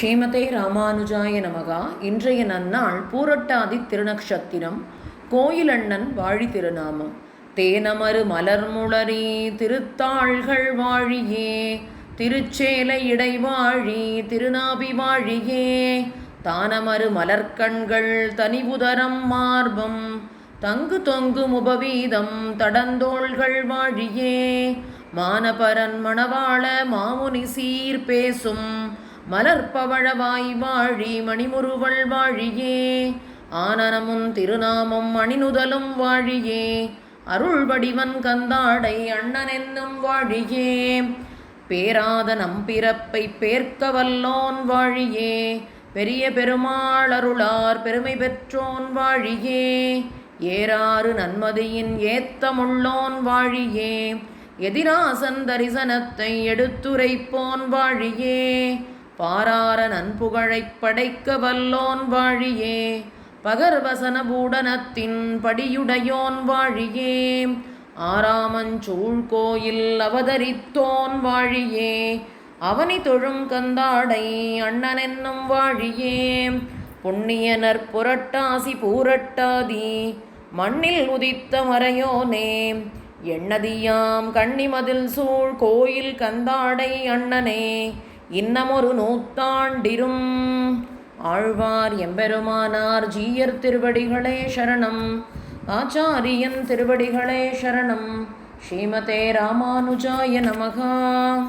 ஸ்ரீமதே ராமானுஜாய நமகா. இன்றைய நன்னாள் பூரட்டாதி திருநக்ஷத்திரம். கோயிலண்ணன் வாழி திருநாமம். தேனமரு மலர்முளரி திருத்தாள்கள் வாழியே. திருச்சேலை இடைவாழி திருநாபி வாழியே. தானமரு மலர்க்கண்கள் தனிபுதரம் மார்பம். தங்கு தொங்கு முபவீதம் தடந்தோள்கள் வாழியே. மானபரன் மணவாள மாமுனி சீர் பேசும். மலர்பவழவாய் வாழி மணிமுறுவள் வாழியே. ஆனனமும் திருநாமம் அணிநுதலும் வாழியே. அருள் வடிவன் கந்தாடை அண்ணன் என்னும் வாழியே. பேராத நம்பிறப்பை பேர்க்க வல்லோன் வாழியே. பெரிய பெருமாள் அருளார் பெருமை பெற்றோன் வாழியே. ஏறாறு நன்மதியின் ஏத்தமுள்ளோன் வாழியே. எதிராசன் தரிசனத்தை எடுத்துரைப்போன் வாழியே. பாரார நன்புகழைப் படைக்க வல்லோன் வாழியே பகர்வசன பூடனத்தின் படியுடையோன் வாழியே. ஆராமஞ்சூழ் கோயில் அவதரித்தோன் வாழியே அவனி தொழும் கந்தாடை அண்ணனென்னும் வாழியே. புண்ணியனர் புரட்டாசி பூரட்டாதி மண்ணில் உதித்த மறையோனே. எண்ணதியாம் கண்ணிமதில் சூழ் கோயில் கந்தாடை அண்ணனே இன்னமொரு நூத்தாண்டிரும். ஆழ்வார் எம்பெருமானார் ஜீயர் திருவடிகளே சரணம். ஆச்சாரியன் திருவடிகளே சரணம். ஸ்ரீமதே ராமானுஜாய நமகா.